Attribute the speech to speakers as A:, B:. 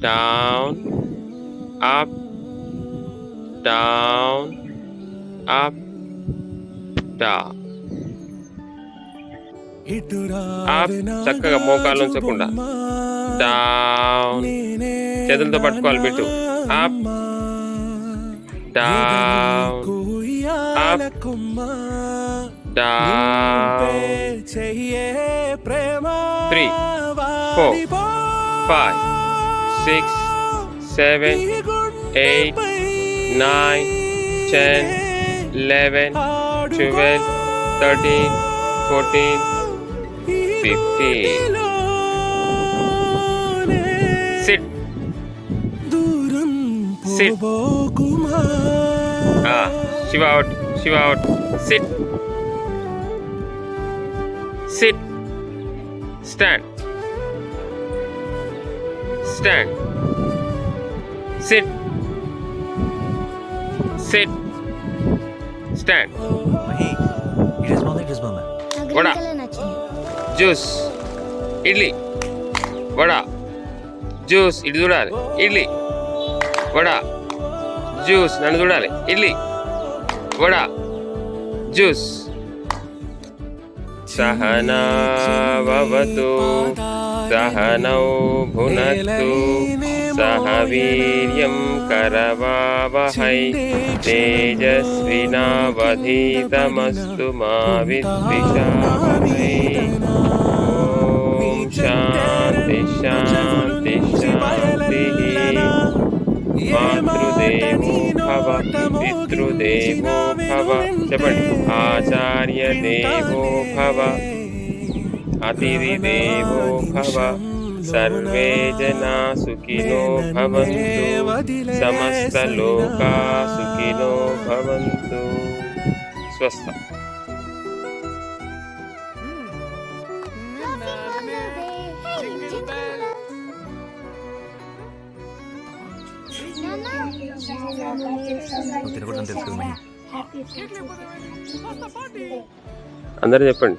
A: down, up, down, up, down. Up చక్కగా మోకాలు ఉంచకుండా డౌన్ చేతులతో పట్టుకోవాలి bit. Up down up down three four five six, seven, eight, nine, ten, eleven, twelve, thirteen, fourteen, fifteen. Sit. Sit. Ah, Shiva out. Shiva out. Sit. Sit. Stand. Stand sit sit
B: stand Mahi ఈ dress బాగుంది dress బాగుందా
A: vada.
C: Green colour నచ్చింది
A: juice idli vada juice ఇటు చూడాలి idli vada juice నన్ను చూడాలి idli vada juice సహనావతు సహనౌ భునత్తు सहनौ भुनस्तु सह वीर्यं करवावहै। तेजस्विनावधीतमस्तु मा विद्विषावहै। ॐ शान्ति शान्ति, शान्तिः। मातृदेवो भव पितृदेवो भव चपण् आचार्यदेवो भव దేవో భవ సర్వే జనా సుఖినో భవంతు సమస్త లోకా సుఖినో భవంతు స్వస్థ
B: నువ్వు తినకూడదని తెలుసు కదా మహి
A: అందరూ చెప్పండి.